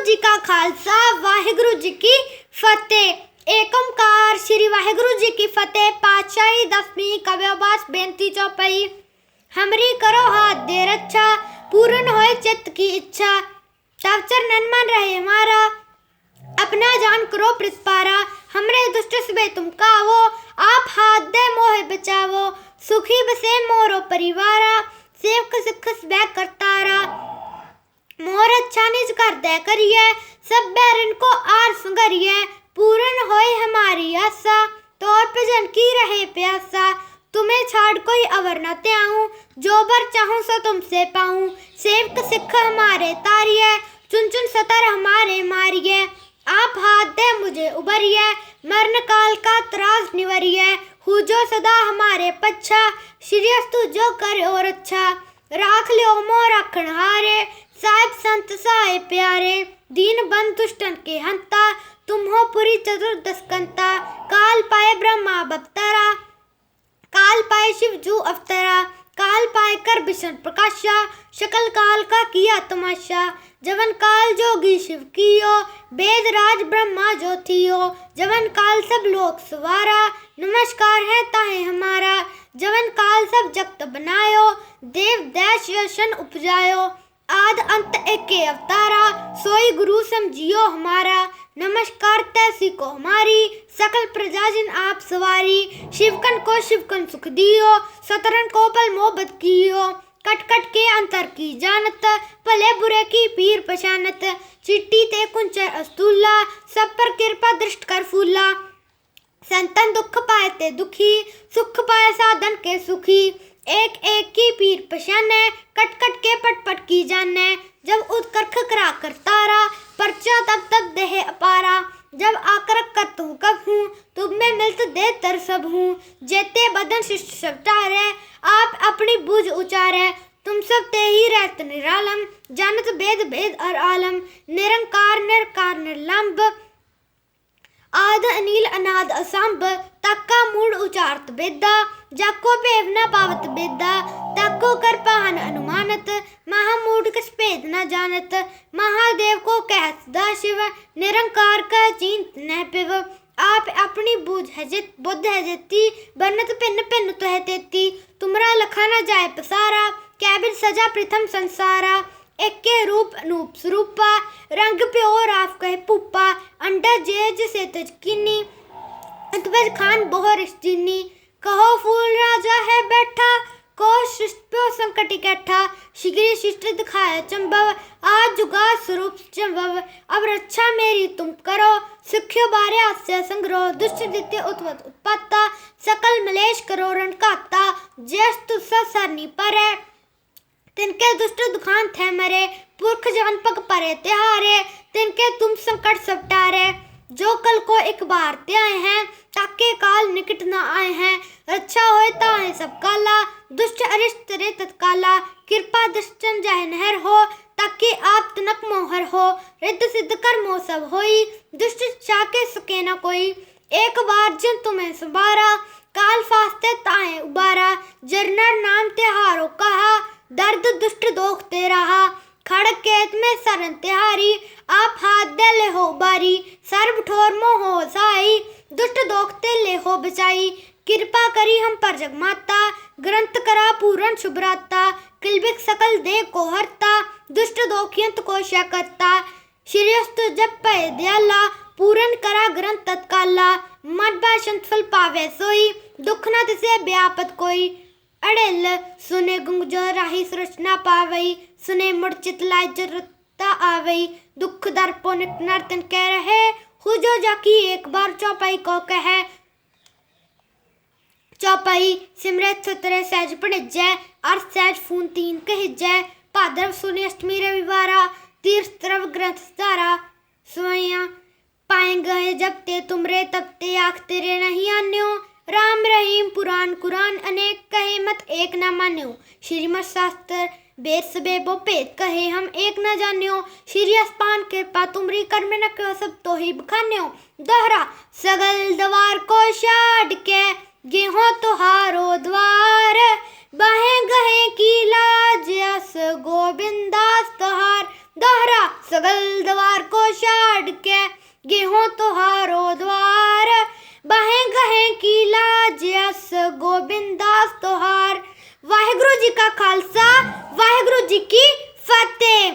ਜੀ ਕਾ ਖਾਲਸਾ ਵਾਹਿਗੁਰੂ ਜੀ ਕੀ ਫਤਿਹ ਏਕ ਓੰਕਾਰ ਸ੍ਰੀ ਵਾਹਿਗੁਰੂ ਜੀ ਕੀ ਫਤਿਹ ਪਾਤਸ਼ਾਹੀ ਦਸਵੀਂ ਕਵਿਓਬਾਸ ਬੇਨਤੀ ਚੌਪਈ हमरी करो हाथ दे रक्षा पूर्ण होए चित्त की इच्छा तब चरणन मन रहे हमारा अपना जान करो प्रतिपारा हमरे दुष्ट सबे तुम कावो आप हाथ दे मोहे बचावो सुखी बसे मोरो परिवारा सेवक सिख सबे करतारा मोर अच्छा निज कर दे करिए, सब बैरन को आर संगरिए पूर्ण होए हमारी आशा, तौर पे जन की रहे प्यासा। तुम्हें छाड़ कोई अवर न त्याऊं, जो बर चाहूँ सो तुमसे पाऊँ। सेवक सिख हमारे तारिये चुन चुन सतर हमारे मारिये आप हाथ दे मुझे उबरिए, मरण काल का त्रास निवरिए। हु जो सदा हमारे पच्छा, श्रीयस्तु जो करे और अच्छा। राख लियो मोह रखण हारे साहिब संत साहे प्यारे, दीन बंद दुष्टन के हंता तुम हो पुरी चतुर्दश कंता काल पाए ब्रह्मा बप्तरा, काल पाए शिव जू अवतरा, काल पाए कर भीषण प्रकाशा, शकल काल का किया तमाशा, जवन काल जोगी शिव कियो वेद राज ब्रह्मा जो थियो जवन काल सब लोक सवारा, नमस्कार है ताहे हमारा, जवन काल सब जगत बनायो, देव दैश यशन उपजायो। आद अंत एक अवतारा, सोई गुरु समझियो हमारा। नमस्कार तैसी को हमारी, सकल प्रजा जिन आप सवारी। शिवकन को शिवकन सुख दियो, सतरन को पल मोहब्बत कियो। कट कट के अंतर की जानत, भले बुरे की पीर पशानत चिट्टी ते कुंचर अस्तूला, सब पर कृपा दृष्ट कर फूला। संतन दुख पाए ते दुखी, सुख पाए साधन के सुखी। एक एक की पीर पशाने कट कट के पट पट की जाने। जब उत्कर्ष करा कर तारा, परचा तब तब देह अपारा। जब आकर कर तू कब हूँ, तुम में मिलत दे तर सब हूँ। जेते बदन शिष्ट सब टारे आप अपनी बूझ उचारे। तुम सब ते ही रहत निरालम, जानत भेद भेद और आलम। निरंकार, निरकार, निर्लंब। आद अनिल अनाद असंभ तक्का मूड उचारत बेदा जाको पेव न पावत बेदा तक्को कर पाहन अनुमानत महामूड कस भेद न जानत महादेव को कह सदा शिव निरंकार का चिंत न पिव आप अपनी बूझ है जित बुद्ध है जिती बनत भिन्न भिन्न तो है तेती तुमरा लखा न जाए पसारा कैबिन सजा प्रथम संसारा एके रूप अनूप स्वरूपा रंग प्यो राफ कहे पुप्पा अंडा जेज से तजकिनी अतबज खान बोहर चीनी कहो फूल राजा है बैठा को शिष्ट संकट इकट्ठा, शिगरी शिष्ट दिखाया चंबव, आज जुगा स्वरूप चंबव, अब रक्षा मेरी तुम करो, सुख्यो बारे हास्य संग्रह, दुष्ट दित्य उत्पत उत्पत्ता, सकल मलेश करो सरनी पर। तिनके दुष्ट दुखान थे मरे, पुरख जवन पग परे, तिहारे, तिनके संकट सब टारे जो कल को एक बार ते आए हैं ताके काल निकट न आए हैं। रक्षा होए ताए सब काला, दुष्ट अरिष्ट रे तत्काला। कृपा दृष्टन जाहे नहर हो, ताकि आप तनक मोहर हो। रिद्ध सिद्ध कर मोह सब होई, दुष्ट चाके सके न कोई। एक बार जिन तुम्हें सुबारा काल फास्ते ताए उबारा। जरनर नाम त्योहारों कहा, दर्द दुष्ट दोख ते रहा। खड़क केत में सरन तिहारी आप हाथ दे ले हो बारी, सर्व ठोर मोह हो साई, दुष्ट दोखते ले हो बचाई। कृपा करी हम पर जगमाता ग्रंथ करा पूरण शुभराता किलबिक सकल दे को हरता, दुष्ट दोखियंत को शय श्रीयस्त जब पय दयाला, पूरण करा ग्रंथ तत्काला। मत भाषण फल पावे सोई, दुख न तिसे व्यापत कोई। अड़ेल, सुने गुंजो राही सृष्टना पावई। सुने मुड़ चितलाय जरता आवई दुख दर्पो नर्तन कह रहे हुजो जाकी, एक बार चौपाई को कहे। चौपाई, सिमरत सुतरे सहज पड़िजै अर्थ सहज फून तीन कहिजै भाद्रव सुने अष्टमी रविवारा, तीर्थ तरव ग्रंथ धारा स्वयं पाए गए जब ते तुमरे, तब ते आख तेरे नहीं आन्यो। राम रहीम, पुराण कुरान अनेक कहे, मत एक न मान्यो। श्रीमद शास्त्र वेद सबे वो पेद कहे हम एक न जान्यो। श्री अस्पान कृपा तुमरी कर्म न कहो सब तो ही बखान्यो। दोहरा, सगल द्वार को छाड़ के, गेहो तुहारो द्वार। बाहे गहे की लाज, अस गोविंदास तुहार। दोहरा, सगल द्वार को छाड़ के, गेहूँ तुहारो द्वार। बाहें गहे की लाज, अस गोबिंदास तुहार। वाहिगुरु जी का खालसा। वाहिगुरु जी की फतेह